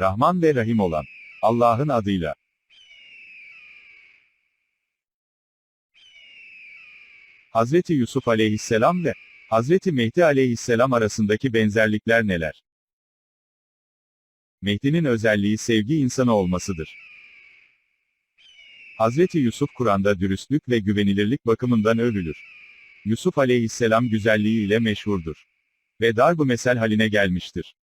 Rahman ve Rahim olan Allah'ın adıyla. Hazreti Yusuf aleyhisselam ve Hazreti Mehdi aleyhisselam arasındaki benzerlikler neler? Mehdi'nin özelliği sevgi insanı olmasıdır. Hazreti Yusuf Kur'an'da dürüstlük ve güvenilirlik bakımından övülür. Yusuf aleyhisselam güzelliği ile meşhurdur. Ve darbu mesel haline gelmiştir.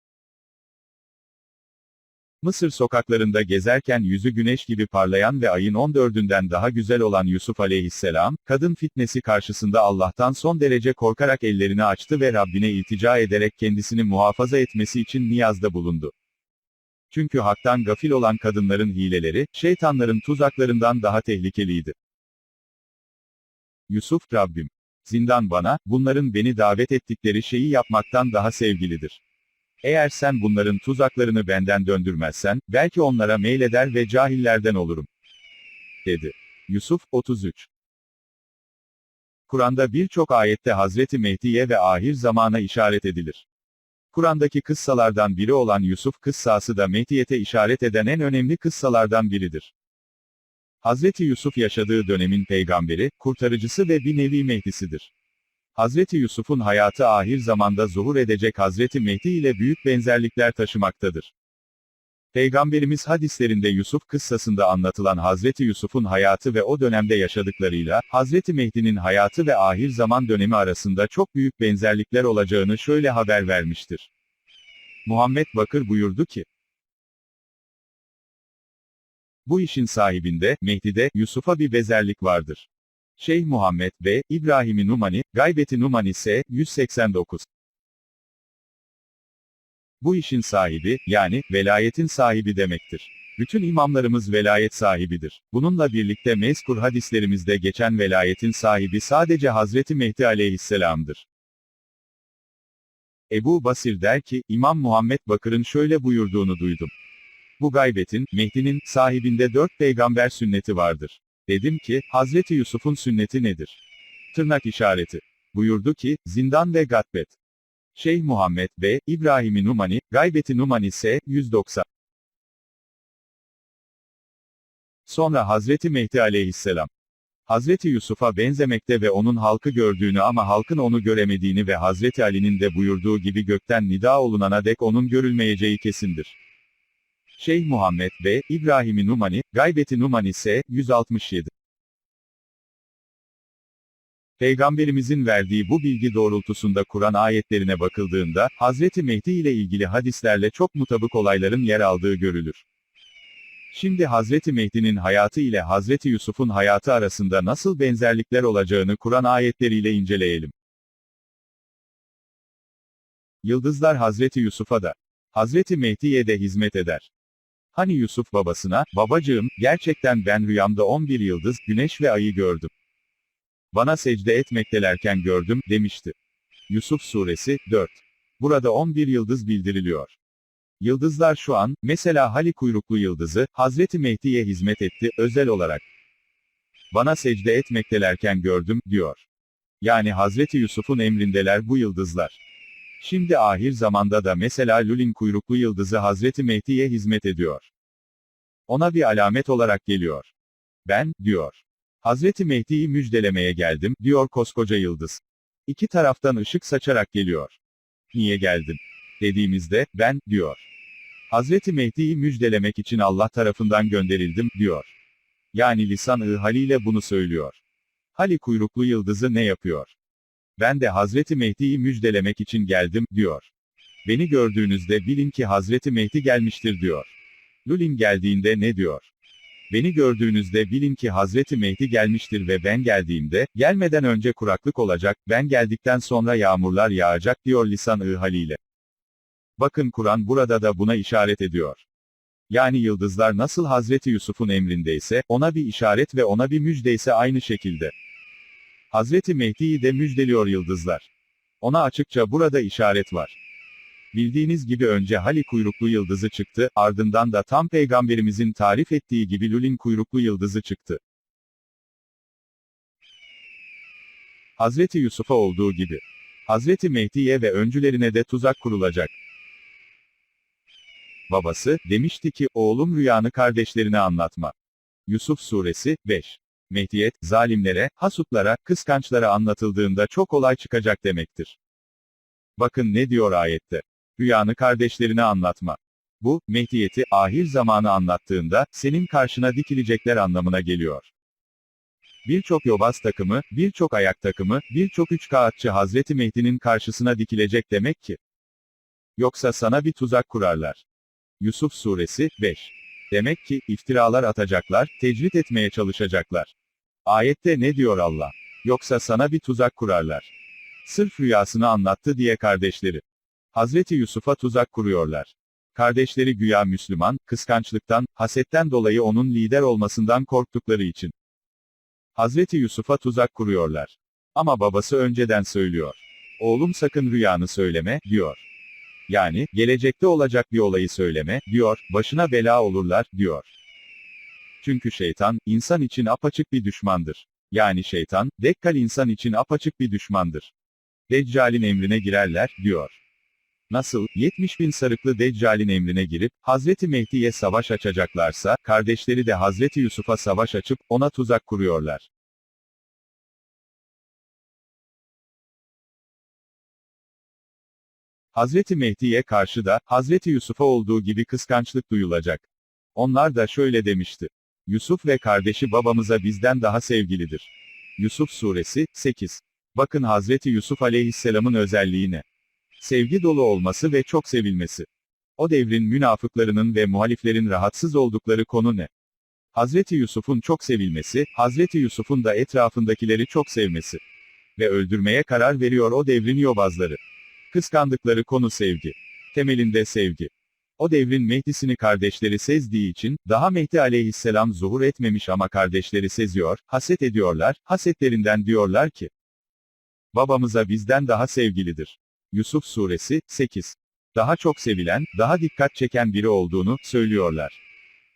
Mısır sokaklarında gezerken yüzü güneş gibi parlayan ve ayın 14'ünden daha güzel olan Yusuf aleyhisselam, kadın fitnesi karşısında Allah'tan son derece korkarak ellerini açtı ve Rabbine iltica ederek kendisini muhafaza etmesi için niyazda bulundu. Çünkü haktan gafil olan kadınların hileleri, şeytanların tuzaklarından daha tehlikeliydi. Yusuf, Rabbim, zindan bana, bunların beni davet ettikleri şeyi yapmaktan daha sevgilidir. Eğer sen bunların tuzaklarını benden döndürmezsen, belki onlara meyleder ve cahillerden olurum. Dedi. Yusuf, 33. Kur'an'da birçok ayette Hazreti Mehdi'ye ve ahir zamana işaret edilir. Kur'an'daki kıssalardan biri olan Yusuf kıssası da Mehdiyete işaret eden en önemli kıssalardan biridir. Hazreti Yusuf yaşadığı dönemin peygamberi, kurtarıcısı ve bir nevi Mehdisidir. Hazreti Yusuf'un hayatı ahir zamanda zuhur edecek Hazreti Mehdi ile büyük benzerlikler taşımaktadır. Peygamberimiz hadislerinde Yusuf kıssasında anlatılan Hazreti Yusuf'un hayatı ve o dönemde yaşadıklarıyla, Hazreti Mehdi'nin hayatı ve ahir zaman dönemi arasında çok büyük benzerlikler olacağını şöyle haber vermiştir. Muhammed Bakır buyurdu ki, Bu işin sahibinde, Mehdi'de, Yusuf'a bir bezerlik vardır. Şeyh Muhammed B. İbrahim Numani, Gaybeti Numani S. 189. Bu işin sahibi, yani, velayetin sahibi demektir. Bütün imamlarımız velayet sahibidir. Bununla birlikte mezkur hadislerimizde geçen velayetin sahibi sadece Hazreti Mehdi aleyhisselamdır. Ebu Basir der ki, İmam Muhammed Bakır'ın şöyle buyurduğunu duydum. Bu gaybetin, Mehdi'nin, sahibinde dört peygamber sünneti vardır. Dedim ki, Hazreti Yusuf'un sünneti nedir? Tırnak işareti. Buyurdu ki, zindan ve gatbet. Şeyh Muhammed B. İbrahim Numani, Gaybeti Numani S. 190. Sonra Hazreti Mehdi aleyhisselam. Hazreti Yusuf'a benzemekte ve onun halkı gördüğünü ama halkın onu göremediğini ve Hazreti Ali'nin de buyurduğu gibi gökten nida olunana dek onun görülmeyeceği kesindir. Şeyh Muhammed B. İbrahim Numani, Gaybeti Numani S. 167. Peygamberimizin verdiği bu bilgi doğrultusunda Kur'an ayetlerine bakıldığında, Hazreti Mehdi ile ilgili hadislerle çok mutabık olayların yer aldığı görülür. Şimdi Hazreti Mehdi'nin hayatı ile Hazreti Yusuf'un hayatı arasında nasıl benzerlikler olacağını Kur'an ayetleriyle inceleyelim. Yıldızlar Hazreti Yusuf'a da, Hazreti Mehdi'ye de hizmet eder. Hani Yusuf babasına, babacığım, gerçekten ben rüyamda 11 yıldız, güneş ve ayı gördüm. Bana secde etmektelerken gördüm, demişti. Yusuf Suresi, 4. Burada 11 yıldız bildiriliyor. Yıldızlar şu an, mesela Hali kuyruklu yıldızı, Hazreti Mehdi'ye hizmet etti, özel olarak. Bana secde etmektelerken gördüm, diyor. Yani Hazreti Yusuf'un emrindeler bu yıldızlar. Şimdi ahir zamanda da mesela Lulin kuyruklu yıldızı Hazreti Mehdi'ye hizmet ediyor. Ona bir alamet olarak geliyor. Ben, diyor. Hazreti Mehdi'yi müjdelemeye geldim, diyor koskoca yıldız. İki taraftan ışık saçarak geliyor. Niye geldin? Dediğimizde, ben, diyor. Hazreti Mehdi'yi müjdelemek için Allah tarafından gönderildim, diyor. Yani lisan-ı haliyle bunu söylüyor. Hali kuyruklu yıldızı ne yapıyor? Ben de Hazreti Mehdi'yi müjdelemek için geldim, diyor. Beni gördüğünüzde bilin ki Hazreti Mehdi gelmiştir, diyor. Lulin geldiğinde ne diyor? Beni gördüğünüzde bilin ki Hazreti Mehdi gelmiştir ve ben geldiğimde, gelmeden önce kuraklık olacak, ben geldikten sonra yağmurlar yağacak diyor lisan-ı haliyle. Bakın Kur'an burada da buna işaret ediyor. Yani yıldızlar nasıl Hazreti Yusuf'un emrindeyse, ona bir işaret ve ona bir müjdeyse aynı şekilde. Hazreti Mehdi'yi de müjdeliyor yıldızlar. Ona açıkça burada işaret var. Bildiğiniz gibi önce Hali kuyruklu yıldızı çıktı, ardından da tam peygamberimizin tarif ettiği gibi Lulin kuyruklu yıldızı çıktı. Hazreti Yusuf'a olduğu gibi. Hazreti Mehdi'ye ve öncülerine de tuzak kurulacak. Babası, demişti ki, oğlum rüyanı kardeşlerine anlatma. Yusuf suresi, 5. Mehdiyet, zalimlere, hasutlara, kıskançlara anlatıldığında çok olay çıkacak demektir. Bakın ne diyor ayette. Rüyanı kardeşlerine anlatma. Bu, Mehdiyeti, ahir zamanı anlattığında, senin karşına dikilecekler anlamına geliyor. Birçok yobaz takımı, birçok ayak takımı, birçok üç kağıtçı Hazreti Mehdi'nin karşısına dikilecek demek ki. Yoksa sana bir tuzak kurarlar. Yusuf Suresi, 5. Demek ki, iftiralar atacaklar, tecrit etmeye çalışacaklar. Ayette ne diyor Allah? Yoksa sana bir tuzak kurarlar. Sırf rüyasını anlattı diye kardeşleri. Hazreti Yusuf'a tuzak kuruyorlar. Kardeşleri güya Müslüman, kıskançlıktan, hasetten dolayı onun lider olmasından korktukları için. Hazreti Yusuf'a tuzak kuruyorlar. Ama babası önceden söylüyor. Oğlum sakın rüyanı söyleme, diyor. Yani, gelecekte olacak bir olayı söyleme, diyor, başına bela olurlar, diyor. Çünkü şeytan, insan için apaçık bir düşmandır. Yani şeytan, dekkal insan için apaçık bir düşmandır. Deccal'in emrine girerler, diyor. Nasıl, 70 bin sarıklı Deccal'in emrine girip, Hazreti Mehdi'ye savaş açacaklarsa, kardeşleri de Hazreti Yusuf'a savaş açıp, ona tuzak kuruyorlar. Hazreti Mehdi'ye karşı da, Hazreti Yusuf'a olduğu gibi kıskançlık duyulacak. Onlar da şöyle demişti. Yusuf ve kardeşi babamıza bizden daha sevgilidir. Yusuf Suresi, 8. Bakın Hazreti Yusuf aleyhisselamın özelliği ne? Sevgi dolu olması ve çok sevilmesi. O devrin münafıklarının ve muhaliflerin rahatsız oldukları konu ne? Hazreti Yusuf'un çok sevilmesi, Hazreti Yusuf'un da etrafındakileri çok sevmesi. Ve öldürmeye karar veriyor o devrin yobazları. Kıskandıkları konu sevgi. Temelinde sevgi. O devrin Mehdi'sini kardeşleri sezdiği için, daha Mehdi aleyhisselam zuhur etmemiş ama kardeşleri seziyor, haset ediyorlar, hasetlerinden diyorlar ki, babamıza bizden daha sevgilidir. Yusuf Suresi, 8. Daha çok sevilen, daha dikkat çeken biri olduğunu, söylüyorlar.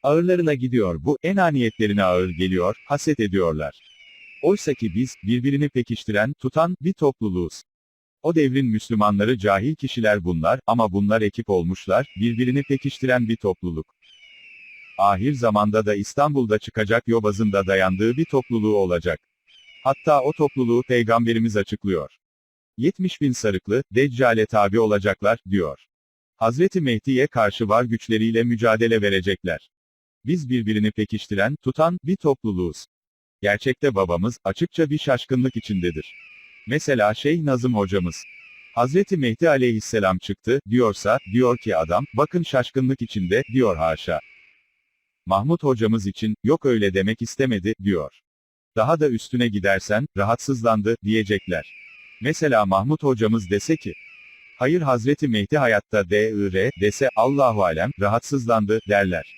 Ağırlarına gidiyor bu, enaniyetlerine ağır geliyor, haset ediyorlar. Oysa ki biz, birbirini pekiştiren, tutan, bir topluluğuz. O devrin Müslümanları cahil kişiler bunlar, ama bunlar ekip olmuşlar, birbirini pekiştiren bir topluluk. Ahir zamanda da İstanbul'da çıkacak yobazın da dayandığı bir topluluğu olacak. Hatta o topluluğu Peygamberimiz açıklıyor. 70 bin sarıklı, Deccale tabi olacaklar, diyor. Hazreti Mehdi'ye karşı var güçleriyle mücadele verecekler. Biz birbirini pekiştiren, tutan, bir topluluğuz. Gerçekte babamız, açıkça bir şaşkınlık içindedir. Mesela Şeyh Nazım hocamız. Hazreti Mehdi aleyhisselam çıktı, diyorsa, diyor ki adam, bakın şaşkınlık içinde, diyor haşa. Mahmut hocamız için, yok öyle demek istemedi, diyor. Daha da üstüne gidersen, rahatsızlandı, diyecekler. Mesela Mahmut hocamız dese ki, hayır Hazreti Mehdi hayatta D.I.R. dese, Allahu alem, rahatsızlandı, derler.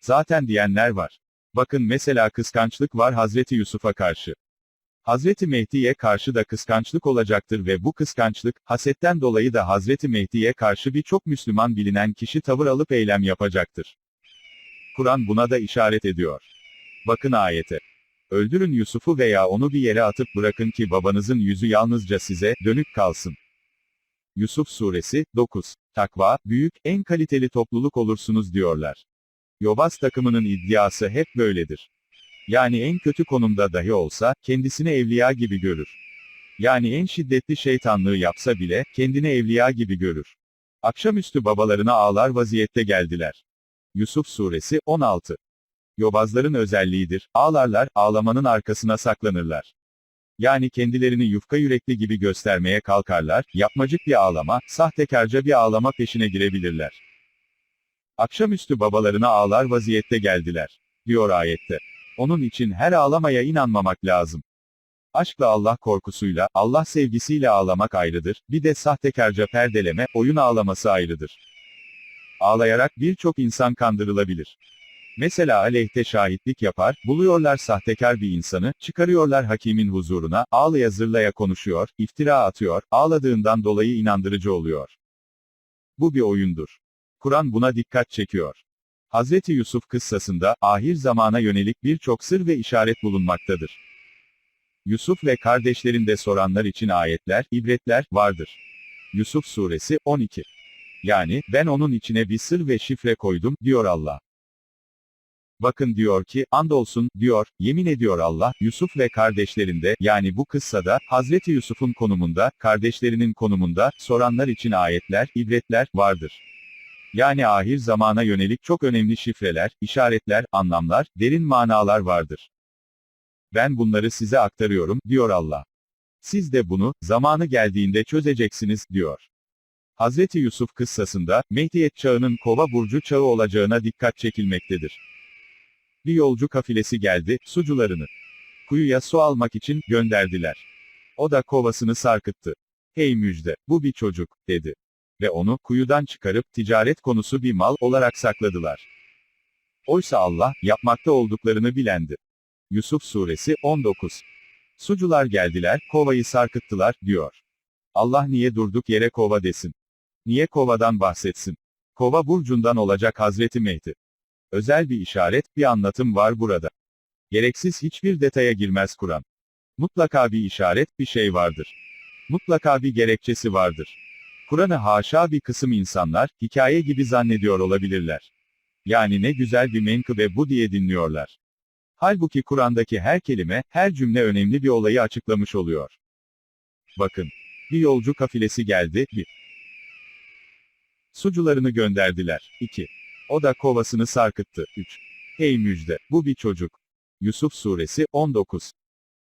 Zaten diyenler var. Bakın mesela kıskançlık var Hazreti Yusuf'a karşı. Hazreti Mehdi'ye karşı da kıskançlık olacaktır ve bu kıskançlık, hasetten dolayı da Hazreti Mehdi'ye karşı birçok Müslüman bilinen kişi tavır alıp eylem yapacaktır. Kur'an buna da işaret ediyor. Bakın ayete. Öldürün Yusuf'u veya onu bir yere atıp bırakın ki babanızın yüzü yalnızca size, dönük kalsın. Yusuf Suresi, 9. Takva, büyük, en kaliteli topluluk olursunuz diyorlar. Yobaz takımının iddiası hep böyledir. Yani en kötü konumda dahi olsa, kendisini evliya gibi görür. Yani en şiddetli şeytanlığı yapsa bile, kendini evliya gibi görür. Akşamüstü babalarına ağlar vaziyette geldiler. Yusuf Suresi, 16. Yobazların özelliğidir, ağlarlar, ağlamanın arkasına saklanırlar. Yani kendilerini yufka yürekli gibi göstermeye kalkarlar, yapmacık bir ağlama, sahtekarca bir ağlama peşine girebilirler. Akşamüstü babalarına ağlar vaziyette geldiler. Diyor ayette. Onun için her ağlamaya inanmamak lazım. Aşkla Allah korkusuyla, Allah sevgisiyle ağlamak ayrıdır, bir de sahtekarca perdeleme, oyun ağlaması ayrıdır. Ağlayarak birçok insan kandırılabilir. Mesela aleyhte şahitlik yapar, buluyorlar sahtekar bir insanı, çıkarıyorlar hakimin huzuruna, ağlaya zırlaya konuşuyor, iftira atıyor, ağladığından dolayı inandırıcı oluyor. Bu bir oyundur. Kur'an buna dikkat çekiyor. Hazreti Yusuf kıssasında, ahir zamana yönelik birçok sır ve işaret bulunmaktadır. Yusuf ve kardeşlerinde soranlar için ayetler, ibretler, vardır. Yusuf Suresi, 12. Yani, ben onun içine bir sır ve şifre koydum, diyor Allah. Bakın diyor ki, andolsun, diyor, yemin ediyor Allah, Yusuf ve kardeşlerinde, yani bu kıssada, Hazreti Yusuf'un konumunda, kardeşlerinin konumunda, soranlar için ayetler, ibretler, vardır. Yani ahir zamana yönelik çok önemli şifreler, işaretler, anlamlar, derin manalar vardır. Ben bunları size aktarıyorum, diyor Allah. Siz de bunu, zamanı geldiğinde çözeceksiniz, diyor. Hazreti Yusuf kıssasında, Mehdiyet çağının kova burcu çağı olacağına dikkat çekilmektedir. Bir yolcu kafilesi geldi, sucularını kuyuya su almak için gönderdiler. O da kovasını sarkıttı. Hey müjde, bu bir çocuk, dedi. Ve onu kuyudan çıkarıp ticaret konusu bir mal olarak sakladılar. Oysa Allah, yapmakta olduklarını bilendi. Yusuf Suresi 19 Sucular geldiler, kovayı sarkıttılar, diyor. Allah niye durduk yere kova desin? Niye kovadan bahsetsin? Kova burcundan olacak Hazreti Mehdi. Özel bir işaret, bir anlatım var burada. Gereksiz hiçbir detaya girmez Kur'an. Mutlaka bir işaret, bir şey vardır. Mutlaka bir gerekçesi vardır. Kur'an'ı haşa bir kısım insanlar, hikaye gibi zannediyor olabilirler. Yani ne güzel bir menkıbe bu diye dinliyorlar. Halbuki Kur'an'daki her kelime, her cümle önemli bir olayı açıklamış oluyor. Bakın. Bir yolcu kafilesi geldi, bir. Sucularını gönderdiler, 2. O da kovasını sarkıttı, 3. Hey müjde, bu bir çocuk. Yusuf Suresi, 19.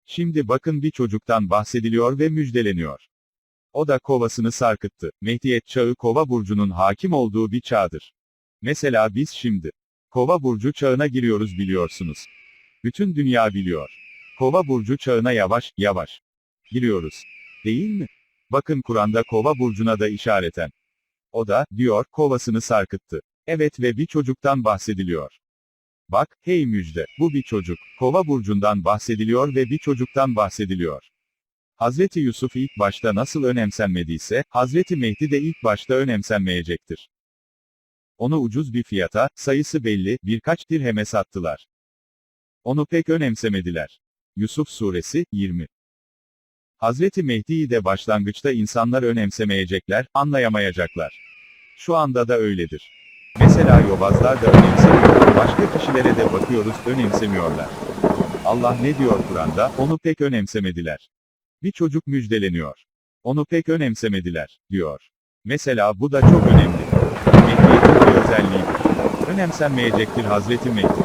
Şimdi bakın bir çocuktan bahsediliyor ve müjdeleniyor. O da kovasını sarkıttı. Mehdiyet çağı kova burcunun hakim olduğu bir çağdır. Mesela biz şimdi kova burcu çağına giriyoruz biliyorsunuz. Bütün dünya biliyor. Kova burcu çağına yavaş, yavaş giriyoruz. Değil mi? Bakın Kur'an'da kova burcuna da işareten. O da, diyor, kovasını sarkıttı. Evet ve bir çocuktan bahsediliyor. Bak, hey müjde, bu bir çocuk. Kova burcundan bahsediliyor ve bir çocuktan bahsediliyor. Hazreti Yusuf ilk başta nasıl önemsenmediyse, Hazreti Mehdi de ilk başta önemsenmeyecektir. Onu ucuz bir fiyata, sayısı belli, birkaç dirheme sattılar. Onu pek önemsemediler. Yusuf Suresi, 20 Hazreti Mehdi'yi de başlangıçta insanlar önemsemeyecekler, anlayamayacaklar. Şu anda da öyledir. Mesela yobazlar da önemsemiyor, başka kişilere de bakıyoruz, önemsemiyorlar. Allah ne diyor Kur'an'da, onu pek önemsemediler. Bir çocuk müjdeleniyor. Onu pek önemsemediler, diyor. Mesela bu da çok önemli. Mehdi'nin bir özelliğidir. Önemsenmeyecektir Hazreti Mehdi.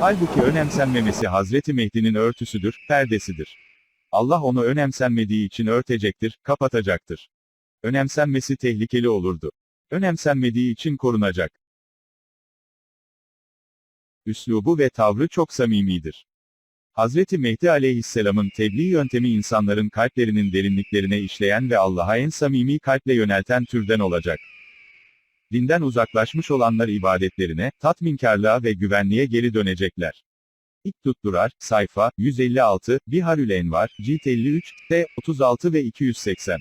Halbuki önemsenmemesi Hazreti Mehdi'nin örtüsüdür, perdesidir. Allah onu önemsenmediği için örtecektir, kapatacaktır. Önemsenmesi tehlikeli olurdu. Önemsenmediği için korunacak. Üslubu ve tavrı çok samimidir. Hazreti Mehdi aleyhisselamın tebliğ yöntemi insanların kalplerinin derinliklerine işleyen ve Allah'a en samimi kalple yönelten türden olacak. Dinden uzaklaşmış olanlar ibadetlerine, tatminkarlığa ve güvenliğe geri dönecekler. İlk tutturar, sayfa, 156, Biharül Envar, cilt 53, T, 36 ve 280.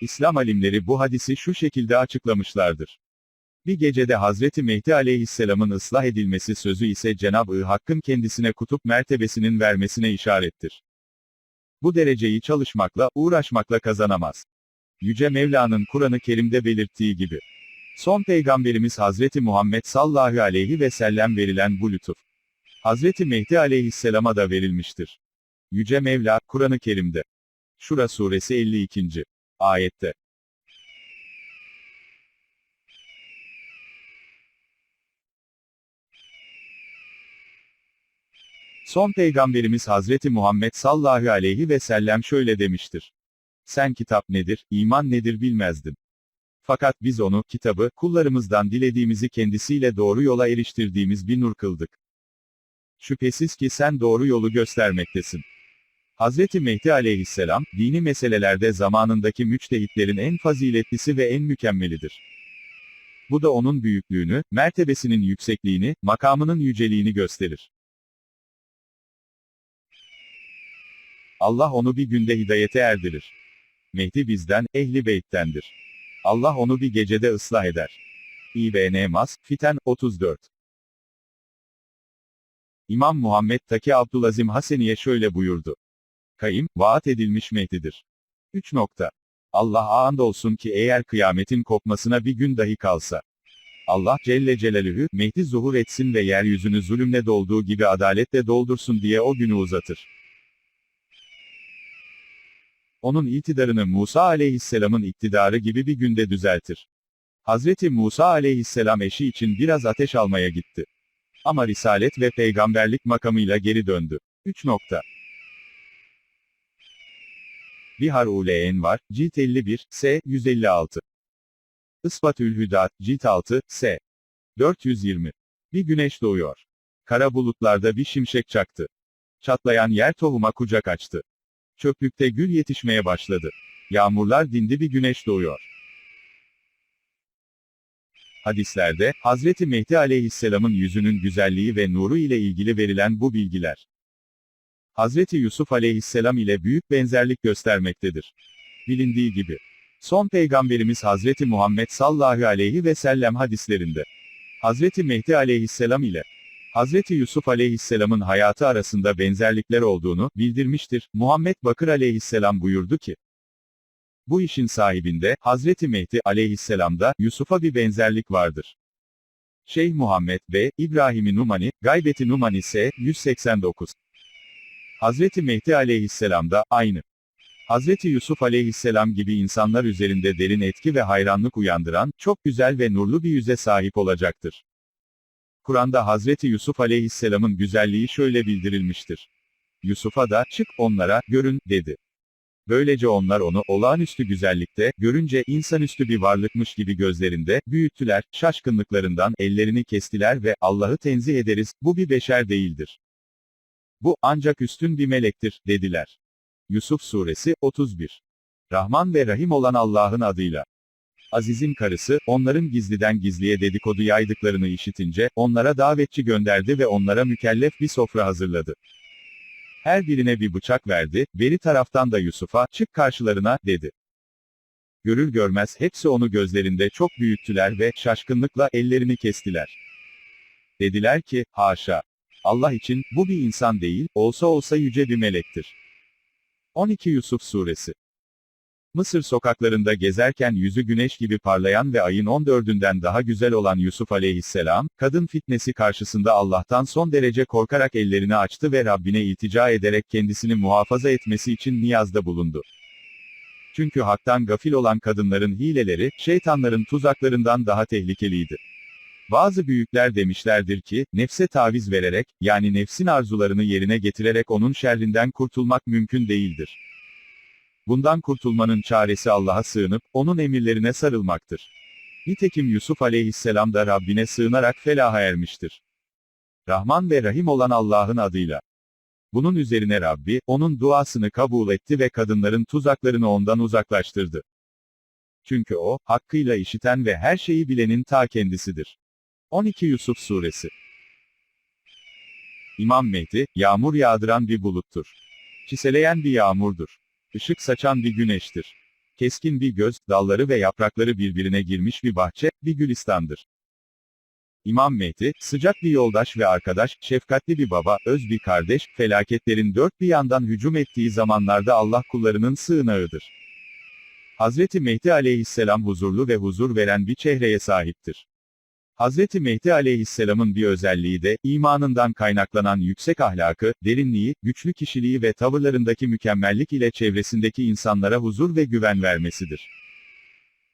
İslam alimleri bu hadisi şu şekilde açıklamışlardır. Bir gecede Hazreti Mehdi aleyhisselamın ıslah edilmesi sözü ise Cenab-ı Hakk'ın kendisine kutup mertebesinin vermesine işarettir. Bu dereceyi çalışmakla, uğraşmakla kazanamaz. Yüce Mevla'nın Kur'an-ı Kerim'de belirttiği gibi. Son peygamberimiz Hazreti Muhammed sallallahu aleyhi ve sellem verilen bu lütuf. Hazreti Mehdi aleyhisselama da verilmiştir. Yüce Mevla, Kur'an-ı Kerim'de. Şura suresi 52. ayette. Son peygamberimiz Hazreti Muhammed sallallahu aleyhi ve sellem şöyle demiştir. Sen kitap nedir, iman nedir bilmezdin. Fakat biz onu, kitabı, kullarımızdan dilediğimizi kendisiyle doğru yola eriştirdiğimiz bir nur kıldık. Şüphesiz ki sen doğru yolu göstermektesin. Hazreti Mehdi aleyhisselam, dini meselelerde zamanındaki müçtehitlerin en faziletlisi ve en mükemmelidir. Bu da onun büyüklüğünü, mertebesinin yüksekliğini, makamının yüceliğini gösterir. Allah onu bir günde hidayete erdirir. Mehdi bizden, ehli beyttendir. Allah onu bir gecede ıslah eder. İbn Mas, Fiten, 34. İmam Muhammed Taki Abdülazim Haseniye şöyle buyurdu. Kaim, vaat edilmiş Mehdi'dir. 3. Nokta. Allah'a andolsun ki eğer kıyametin kopmasına bir gün dahi kalsa, Allah Celle Celaluhu, Mehdi zuhur etsin ve yeryüzünü zulümle dolduğu gibi adaletle doldursun diye o günü uzatır. Onun iktidarını Musa aleyhisselamın iktidarı gibi bir günde düzeltir. Hazreti Musa aleyhisselam eşi için biraz ateş almaya gitti. Ama risalet ve peygamberlik makamıyla geri döndü. 3. Nokta. Bihar Uleyen var, cilt 51, S, 156. Isbatül Hüdat, cilt 6, S. 420. Bir güneş doğuyor. Kara bulutlarda bir şimşek çaktı. Çatlayan yer tohuma kucak açtı. Çöplükte gül yetişmeye başladı. Yağmurlar dindi bir güneş doğuyor. Hadislerde, Hazreti Mehdi aleyhisselamın yüzünün güzelliği ve nuru ile ilgili verilen bu bilgiler, Hazreti Yusuf aleyhisselam ile büyük benzerlik göstermektedir. Bilindiği gibi, son peygamberimiz Hazreti Muhammed sallallahu aleyhi ve sellem hadislerinde, Hazreti Mehdi aleyhisselam ile, Hazreti Yusuf aleyhisselamın hayatı arasında benzerlikler olduğunu bildirmiştir. Muhammed Bakır aleyhisselam buyurdu ki, bu işin sahibinde, Hazreti Mehdi aleyhisselamda, Yusuf'a bir benzerlik vardır. Şeyh Muhammed B. İbrahim Numani, Gaybeti Numani S. 189. Hazreti Mehdi aleyhisselamda, aynı. Hazreti Yusuf aleyhisselam gibi insanlar üzerinde derin etki ve hayranlık uyandıran, çok güzel ve nurlu bir yüze sahip olacaktır. Kur'an'da Hazreti Yusuf aleyhisselamın güzelliği şöyle bildirilmiştir. Yusuf'a da, çık, onlara, görün, dedi. Böylece onlar onu, olağanüstü güzellikte, görünce, insanüstü bir varlıkmış gibi gözlerinde, büyüttüler, şaşkınlıklarından, ellerini kestiler ve, Allah'ı tenzih ederiz, bu bir beşer değildir. Bu, ancak üstün bir melektir, dediler. Yusuf Suresi, 31. Rahman ve Rahim olan Allah'ın adıyla. Aziz'in karısı, onların gizliden gizliye dedikodu yaydıklarını işitince, onlara davetçi gönderdi ve onlara mükellef bir sofra hazırladı. Her birine bir bıçak verdi, beri taraftan da Yusuf'a, çık karşılarına, dedi. Görür görmez hepsi onu gözlerinde çok büyüttüler ve, şaşkınlıkla ellerini kestiler. Dediler ki, haşa. Allah için, bu bir insan değil, olsa olsa yüce bir melektir. 12 Yusuf Suresi Mısır sokaklarında gezerken yüzü güneş gibi parlayan ve ayın 14'ünden daha güzel olan Yusuf aleyhisselam, kadın fitnesi karşısında Allah'tan son derece korkarak ellerini açtı ve Rabbine iltica ederek kendisini muhafaza etmesi için niyazda bulundu. Çünkü haktan gafil olan kadınların hileleri, şeytanların tuzaklarından daha tehlikeliydi. Bazı büyükler demişlerdir ki, nefse taviz vererek, yani nefsin arzularını yerine getirerek onun şerrinden kurtulmak mümkün değildir. Bundan kurtulmanın çaresi Allah'a sığınıp, onun emirlerine sarılmaktır. Nitekim Yusuf aleyhisselam da Rabbine sığınarak felaha ermiştir. Rahman ve Rahim olan Allah'ın adıyla. Bunun üzerine Rabbi, onun duasını kabul etti ve kadınların tuzaklarını ondan uzaklaştırdı. Çünkü o, hakkıyla işiten ve her şeyi bilenin ta kendisidir. 12 Yusuf Suresi İmam Mehdi, yağmur yağdıran bir buluttur. Çiseleyen bir yağmurdur. Işık saçan bir güneştir. Keskin bir göz, dalları ve yaprakları birbirine girmiş bir bahçe, bir gülistandır. İmam Mehdi, sıcak bir yoldaş ve arkadaş, şefkatli bir baba, öz bir kardeş, felaketlerin dört bir yandan hücum ettiği zamanlarda Allah kullarının sığınağıdır. Hazreti Mehdi aleyhisselam huzurlu ve huzur veren bir çehreye sahiptir. Hazreti Mehdi aleyhisselamın bir özelliği de, imanından kaynaklanan yüksek ahlakı, derinliği, güçlü kişiliği ve tavırlarındaki mükemmellik ile çevresindeki insanlara huzur ve güven vermesidir.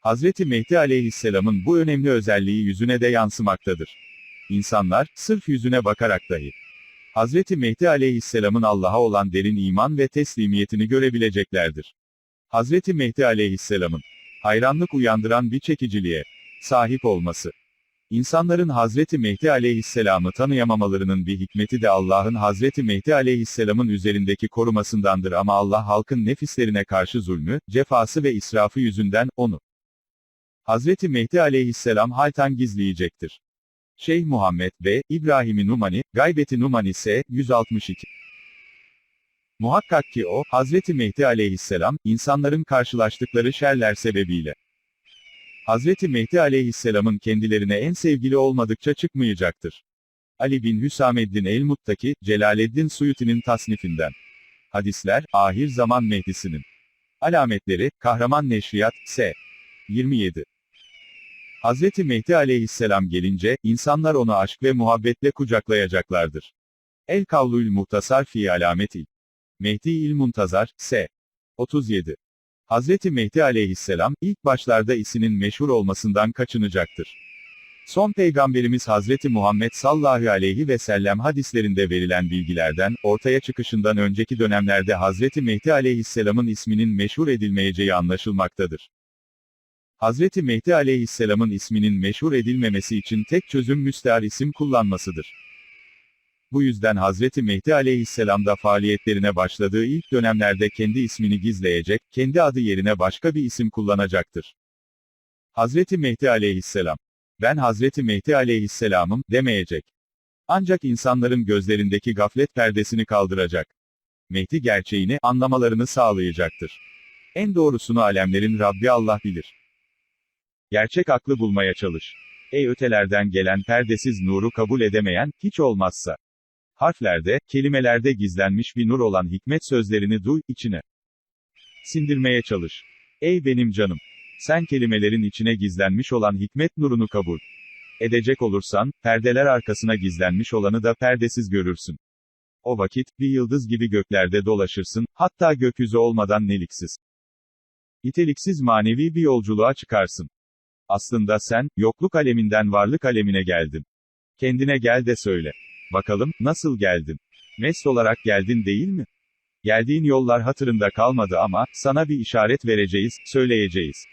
Hazreti Mehdi aleyhisselamın bu önemli özelliği yüzüne de yansımaktadır. İnsanlar, sırf yüzüne bakarak dahi, Hazreti Mehdi aleyhisselamın Allah'a olan derin iman ve teslimiyetini görebileceklerdir. Hazreti Mehdi aleyhisselamın, hayranlık uyandıran bir çekiciliğe, sahip olması, İnsanların Hazreti Mehdi aleyhisselamı tanıyamamalarının bir hikmeti de Allah'ın Hazreti Mehdi aleyhisselamın üzerindeki korumasındandır ama Allah halkın nefislerine karşı zulmü, cefası ve israfı yüzünden, onu Hazreti Mehdi aleyhisselam halten gizleyecektir. Şeyh Muhammed B. İbrahim Numani, Gaybeti Numani S. 162 Muhakkak ki o, Hazreti Mehdi aleyhisselam, insanların karşılaştıkları şerler sebebiyle Hazreti Mehdi aleyhisselamın kendilerine en sevgili olmadıkça çıkmayacaktır. Ali bin Hüsameddin el-Muttaki, Celaleddin Suyuti'nin tasnifinden. Hadisler, ahir zaman Mehdi'sinin. Alametleri, Kahraman Neşriyat, S. 27. Hazreti Mehdi aleyhisselam gelince, insanlar onu aşk ve muhabbetle kucaklayacaklardır. El Kavlül Muhtasar fi Alametil. Mehdi il Muntazar, S. 37. Hazreti Mehdi aleyhisselam, ilk başlarda isinin meşhur olmasından kaçınacaktır. Son peygamberimiz Hazreti Muhammed sallallahu aleyhi ve sellem hadislerinde verilen bilgilerden, ortaya çıkışından önceki dönemlerde Hazreti Mehdi aleyhisselamın isminin meşhur edilmeyeceği anlaşılmaktadır. Hazreti Mehdi aleyhisselamın isminin meşhur edilmemesi için tek çözüm müstehar isim kullanmasıdır. Bu yüzden Hazreti Mehdi aleyhisselam da faaliyetlerine başladığı ilk dönemlerde kendi ismini gizleyecek, kendi adı yerine başka bir isim kullanacaktır. Hazreti Mehdi aleyhisselam, ben Hazreti Mehdi aleyhisselamım, demeyecek. Ancak insanların gözlerindeki gaflet perdesini kaldıracak. Mehdi gerçeğini, anlamalarını sağlayacaktır. En doğrusunu alemlerin Rabbi Allah bilir. Gerçek aklı bulmaya çalış. Ey ötelerden gelen perdesiz nuru kabul edemeyen, hiç olmazsa. Harflerde, kelimelerde gizlenmiş bir nur olan hikmet sözlerini duy, içine. Sindirmeye çalış. Ey benim canım! Sen kelimelerin içine gizlenmiş olan hikmet nurunu kabul edecek olursan, perdeler arkasına gizlenmiş olanı da perdesiz görürsün. O vakit, bir yıldız gibi göklerde dolaşırsın, hatta gökyüzü olmadan neliksiz. Niteliksiz manevi bir yolculuğa çıkarsın. Aslında sen, yokluk aleminden varlık alemine geldin. Kendine gel de söyle. Bakalım, nasıl geldin? Mest olarak geldin değil mi? Geldiğin yollar hatırında kalmadı ama, sana bir işaret vereceğiz, söyleyeceğiz.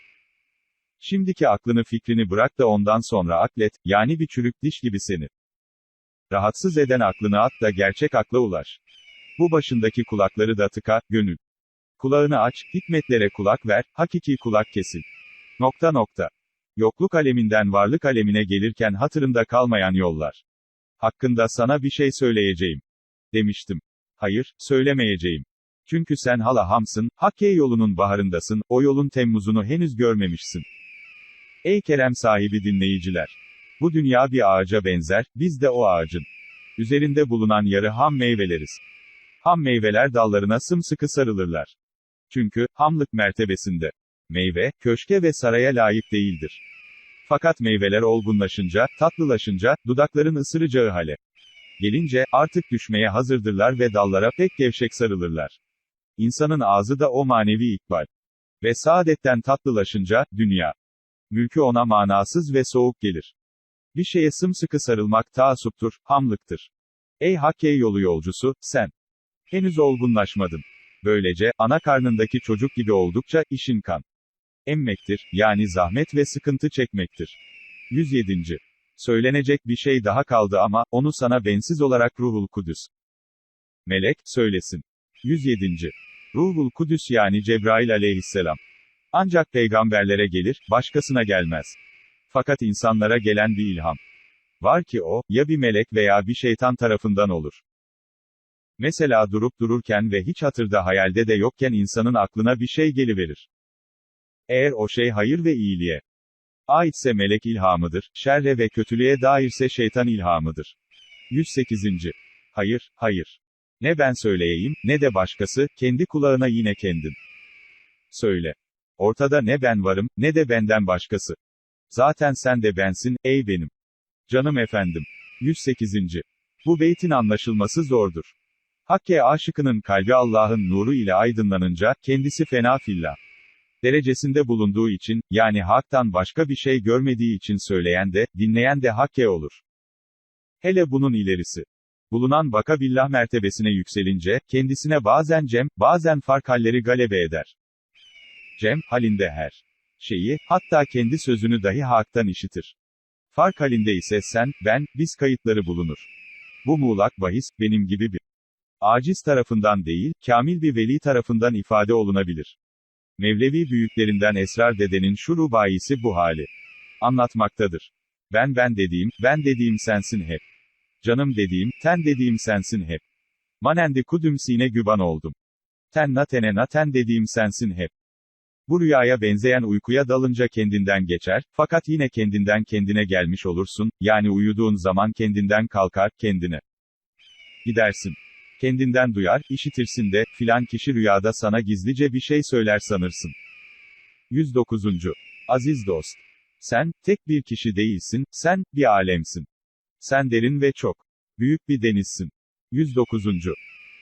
Şimdiki aklını fikrini bırak da ondan sonra aklet, yani bir çürük diş gibi seni. Rahatsız eden aklını at da gerçek akla ulaş. Bu başındaki kulakları da tıka, gönül. Kulağını aç, hikmetlere kulak ver, hakiki kulak kesil. Nokta nokta. Yokluk aleminden varlık alemine gelirken hatırında kalmayan yollar. Hakkında sana bir şey söyleyeceğim. Demiştim. Hayır, söylemeyeceğim. Çünkü sen hala hamsın, Hakke yolunun baharındasın, o yolun Temmuz'unu henüz görmemişsin. Ey kerem sahibi dinleyiciler! Bu dünya bir ağaca benzer, biz de o ağacın. Üzerinde bulunan yarı ham meyveleriz. Ham meyveler dallarına sımsıkı sarılırlar. Çünkü, hamlık mertebesinde. Meyve, köşke ve saraya layık değildir. Fakat meyveler olgunlaşınca, tatlılaşınca, dudakların ısıracağı hale. Gelince, artık düşmeye hazırdırlar ve dallara pek gevşek sarılırlar. İnsanın ağzı da o manevi ikbal. Ve saadetten tatlılaşınca, dünya. Mülkü ona manasız ve soğuk gelir. Bir şeye sımsıkı sarılmak taassuptur, hamlıktır. Ey Hakke yolu yolcusu, sen. Henüz olgunlaşmadın. Böylece, ana karnındaki çocuk gibi oldukça, işin kan. Emmektir, yani zahmet ve sıkıntı çekmektir. 107. Söylenecek bir şey daha kaldı ama, onu sana bensiz olarak Ruhul Kudüs. Melek, söylesin. 107. Ruhul Kudüs yani Cebrail aleyhisselam. Ancak peygamberlere gelir, başkasına gelmez. Fakat insanlara gelen bir ilham. Var ki o, ya bir melek veya bir şeytan tarafından olur. Mesela durup dururken ve hiç hatırda hayalde de yokken insanın aklına bir şey geliverir. Eğer o şey hayır ve iyiliğe aitse melek ilhamıdır, şerre ve kötülüğe dairse şeytan ilhamıdır. 108. Hayır, hayır. Ne ben söyleyeyim, ne de başkası, kendi kulağına yine kendin. Söyle. Ortada ne ben varım, ne de benden başkası. Zaten sen de bensin, ey benim. Canım efendim. 108. Bu beytin anlaşılması zordur. Hakke aşıkının kalbi Allah'ın nuru ile aydınlanınca, kendisi fena fillah derecesinde bulunduğu için, yani haktan başka bir şey görmediği için söyleyen de, dinleyen de hakke olur. Hele bunun ilerisi. Bulunan baka billah mertebesine yükselince, kendisine bazen cem, bazen fark halleri galebe eder. Cem, halinde her şeyi, hatta kendi sözünü dahi haktan işitir. Fark halinde ise sen, ben, biz kayıtları bulunur. Bu muğlak bahis, benim gibi bir aciz tarafından değil, kamil bir veli tarafından ifade olunabilir. Mevlevi büyüklerinden Esrar dedenin şu rubayisi bu hali anlatmaktadır. Ben ben dediğim, ben dediğim sensin hep. Canım dediğim, ten dediğim sensin hep. Manendi kudüm sine güban oldum. Ten na tene na ten dediğim sensin hep. Bu rüyaya benzeyen uykuya dalınca kendinden geçer, fakat yine kendinden kendine gelmiş olursun, yani uyuduğun zaman kendinden kalkar, kendine gidersin. Kendinden duyar, işitirsin de, filan kişi rüyada sana gizlice bir şey söyler sanırsın. 109. Aziz dost. Sen, tek bir kişi değilsin, sen, bir alemsin. Sen derin ve çok büyük bir denizsin. 109.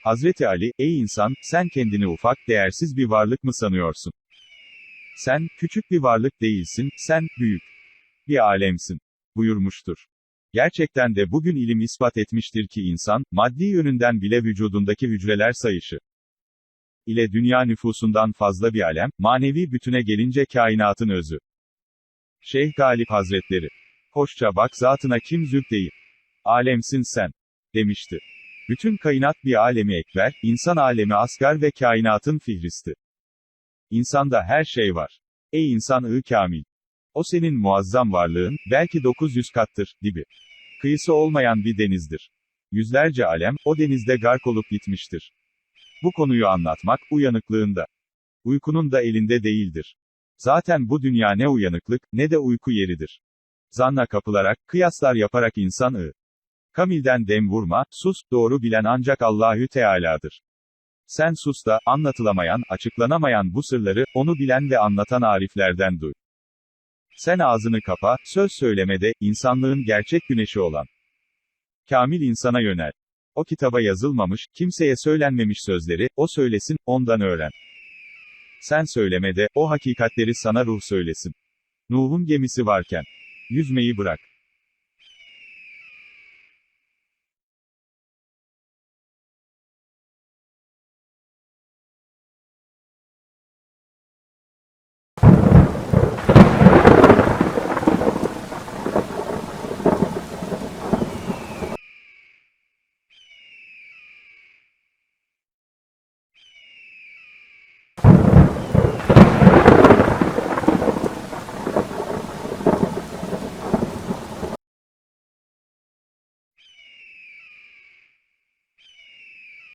Hazreti Ali, ey insan, sen kendini ufak, değersiz bir varlık mı sanıyorsun? Sen, küçük bir varlık değilsin, sen, büyük bir alemsin. buyurmuştur. Gerçekten de bugün ilim ispat etmiştir ki insan, maddi yönünden bile vücudundaki hücreler sayışı ile dünya nüfusundan fazla bir alem, manevi bütüne gelince kainatın özü. Şeyh Galip Hazretleri. Hoşça bak zatına kim zülk değil. Alemsin sen. Demişti. Bütün kainat bir alemi ekber, insan alemi asgar ve kainatın fihristi. İnsanda her şey var. Ey insan-ı kamil. O senin muazzam varlığın, belki 900 kattır, dibi. Kıyısı olmayan bir denizdir. Yüzlerce alem, o denizde gark olup gitmiştir. Bu konuyu anlatmak, uyanıklığında. Uykunun da elinde değildir. Zaten bu dünya ne uyanıklık, ne de uyku yeridir. Zanna kapılarak, kıyaslar yaparak insan-ı Kamilden dem vurma, sus, doğru bilen ancak Allahü Teala'dır. Sen sus da, anlatılamayan, açıklanamayan bu sırları, onu bilen ve anlatan ariflerden duy. Sen ağzını kapa, söz söylemede, insanlığın gerçek güneşi olan. Kamil insana yönel. O kitaba yazılmamış, kimseye söylenmemiş sözleri, o söylesin, ondan öğren. Sen söylemede, o hakikatleri sana ruh söylesin. Nuh'un gemisi varken. Yüzmeyi bırak.